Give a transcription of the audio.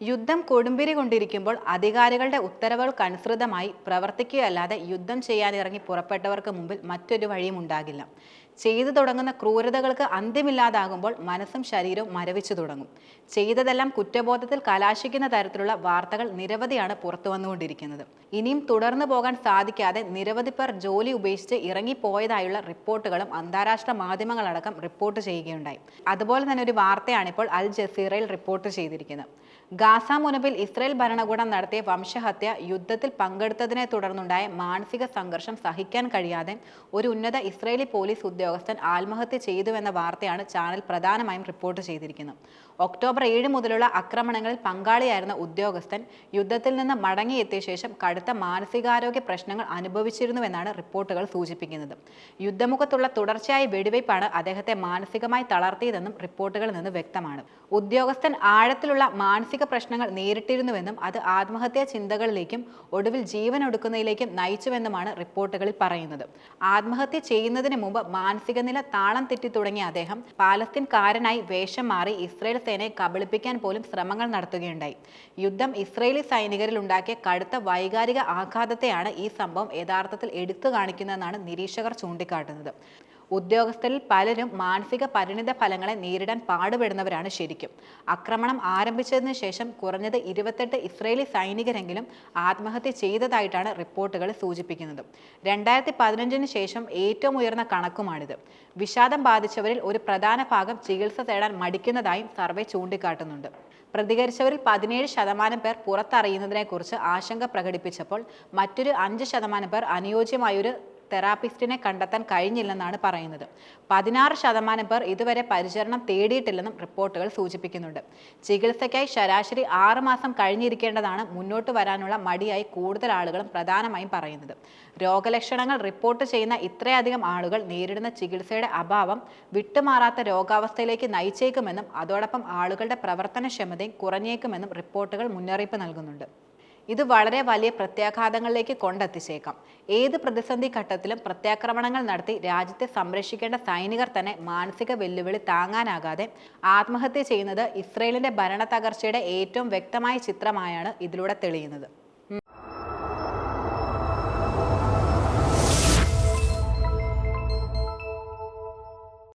യുദ്ധം കൊടുമ്പിരി കൊണ്ടിരിക്കുമ്പോൾ അധികാരികളുടെ ഉത്തരവുകൾക്കനുസൃതമായി പ്രവർത്തിക്കുകയല്ലാതെ യുദ്ധം ചെയ്യാനിറങ്ങി പുറപ്പെട്ടവർക്ക് മുമ്പിൽ മറ്റൊരു വഴിയും ഉണ്ടാകില്ല ചെയ്തു തുടങ്ങുന്ന ക്രൂരതകൾക്ക് അന്ത്യമില്ലാതാകുമ്പോൾ മനസ്സും ശരീരവും മരവിച്ചു തുടങ്ങും. ചെയ്തതെല്ലാം കുറ്റബോധത്തിൽ കലാശിക്കുന്ന തരത്തിലുള്ള വാർത്തകൾ നിരവധിയാണ് പുറത്തു വന്നുകൊണ്ടിരിക്കുന്നത്. ഇനിയും തുടർന്നു പോകാൻ സാധിക്കാതെ നിരവധി പേർ ജോലി ഉപേക്ഷിച്ച് ഇറങ്ങിപ്പോയതായുള്ള റിപ്പോർട്ടുകളും അന്താരാഷ്ട്ര മാധ്യമങ്ങളടക്കം റിപ്പോർട്ട് ചെയ്യുകയുണ്ടായി. അതുപോലെ തന്നെ ഒരു വാർത്തയാണ് ഇപ്പോൾ അൽ ജസീറയിൽ റിപ്പോർട്ട് ചെയ്തിരിക്കുന്നത്. ഗാസ മുനബിൽ ഇസ്രയേൽ ഭരണകൂടം നടത്തിയ വംശഹത്യ യുദ്ധത്തിൽ പങ്കെടുത്തതിനെ തുടർന്നുണ്ടായ മാനസിക സംഘർഷം സഹിക്കാൻ കഴിയാതെ ഒരു ഉന്നത ഇസ്രയേലി പോലീസ് ഉദ്യോഗസ്ഥൻ ആത്മഹത്യ ചെയ്തുവെന്ന വാർത്തയാണ് ചാനൽ പ്രധാനമായും റിപ്പോർട്ട് ചെയ്തിരിക്കുന്നത്. ഒക്ടോബർ ഏഴ് മുതലുള്ള ആക്രമണങ്ങളിൽ പങ്കാളിയായിരുന്ന ഉദ്യോഗസ്ഥൻ യുദ്ധത്തിൽ നിന്ന് മടങ്ങിയെത്തിയ ശേഷം കടുത്ത മാനസികാരോഗ്യ പ്രശ്നങ്ങൾ അനുഭവിച്ചിരുന്നുവെന്നാണ് റിപ്പോർട്ടുകൾ സൂചിപ്പിക്കുന്നത്. യുദ്ധമുഖത്തുള്ള തുടർച്ചയായ വെടിവയ്പ്പാണ് അദ്ദേഹത്തെ മാനസികമായി തളർത്തിയതെന്നും റിപ്പോർട്ടുകളിൽ നിന്ന് വ്യക്തമാണ്. ഉദ്യോഗസ്ഥൻ ആഴത്തിലുള്ള മാനസിക പ്രശ്നങ്ങൾ നേരിട്ടിരുന്നുവെന്നും അത് ആത്മഹത്യാ ചിന്തകളിലേക്കും ഒടുവിൽ ജീവൻ ഒടുക്കുന്നതിലേക്കും നയിച്ചുവെന്നുമാണ് റിപ്പോർട്ടുകളിൽ പറയുന്നത്. ആത്മഹത്യ ചെയ്യുന്നതിന് മുമ്പ് മാനസിക നില താളം തെറ്റി തുടങ്ങിയ അദ്ദേഹം പാലസ്തീൻകാരനായി വേഷം മാറി ഇസ്രയേൽ സേനയെ കബളിപ്പിക്കാൻ പോലും ശ്രമങ്ങൾ നടത്തുകയുണ്ടായി. യുദ്ധം ഇസ്രയേലി സൈനികരിൽ ഉണ്ടാക്കിയ കടുത്ത വൈകാരിക ആഘാതത്തെയാണ് ഈ സംഭവം യഥാർത്ഥത്തിൽ എടുത്തു കാണിക്കുന്നതെന്നാണ് നിരീക്ഷകർ ചൂണ്ടിക്കാട്ടുന്നത്. ഉദ്യോഗസ്ഥരിൽ പലരും മാനസിക പരിണിത ഫലങ്ങളെ നേരിടാൻ പാടുപെടുന്നവരാണ് ശരിക്കും. ആക്രമണം ആരംഭിച്ചതിന് ശേഷം കുറഞ്ഞത് ഇരുപത്തെട്ട് ഇസ്രയേലി സൈനികരെങ്കിലും ആത്മഹത്യ ചെയ്തതായിട്ടാണ് റിപ്പോർട്ടുകൾ സൂചിപ്പിക്കുന്നത്. രണ്ടായിരത്തി പതിനഞ്ചിന് ശേഷം ഏറ്റവും ഉയർന്ന കണക്കുമാണിത്. വിഷാദം ബാധിച്ചവരിൽ ഒരു പ്രധാന ഭാഗം ചികിത്സ തേടാൻ മടിക്കുന്നതായും സർവേ ചൂണ്ടിക്കാട്ടുന്നുണ്ട്. പ്രതികരിച്ചവരിൽ പതിനേഴ് ശതമാനം പേർ പുറത്തറിയുന്നതിനെക്കുറിച്ച് ആശങ്ക പ്രകടിപ്പിച്ചപ്പോൾ മറ്റൊരു അഞ്ച് ശതമാനം പേർ അനുയോജ്യമായൊരു തെറാപ്പിസ്റ്റിനെ കണ്ടെത്താൻ കഴിഞ്ഞില്ലെന്നാണ് പറയുന്നത്. പതിനാറ് ശതമാനം പേർ ഇതുവരെ പരിചരണം തേടിയിട്ടില്ലെന്നും റിപ്പോർട്ടുകൾ സൂചിപ്പിക്കുന്നുണ്ട്. ചികിത്സയ്ക്കായി ശരാശരി ആറ് മാസം കഴിഞ്ഞിരിക്കേണ്ടതാണ് മുന്നോട്ട് വരാനുള്ള മടിയായി കൂടുതൽ ആളുകളും പ്രധാനമായും പറയുന്നത്. രോഗലക്ഷണങ്ങൾ റിപ്പോർട്ട് ചെയ്യുന്ന ഇത്രയധികം ആളുകൾ നേരിടുന്ന ചികിത്സയുടെ അഭാവം വിട്ടുമാറാത്ത രോഗാവസ്ഥയിലേക്ക് നയിച്ചേക്കുമെന്നും അതോടൊപ്പം ആളുകളുടെ പ്രവർത്തനക്ഷമതയും കുറഞ്ഞേക്കുമെന്നും റിപ്പോർട്ടുകൾ മുന്നറിയിപ്പ് നൽകുന്നുണ്ട്. ഇത് വളരെ വലിയ പ്രത്യാഘാതങ്ങളിലേക്ക് കൊണ്ടെത്തിച്ചേക്കാം. ഏത് പ്രതിസന്ധി ഘട്ടത്തിലും പ്രത്യാക്രമണങ്ങൾ നടത്തി രാജ്യത്തെ സംരക്ഷിക്കേണ്ട സൈനികർ തന്നെ മാനസിക വെല്ലുവിളി താങ്ങാനാകാതെ ആത്മഹത്യ ചെയ്യുന്നത് ഇസ്രയേലിന്റെ ഭരണ തകർച്ചയുടെ ഏറ്റവും വ്യക്തമായ ചിത്രമായാണ് ഇതിലൂടെ തെളിയുന്നത്.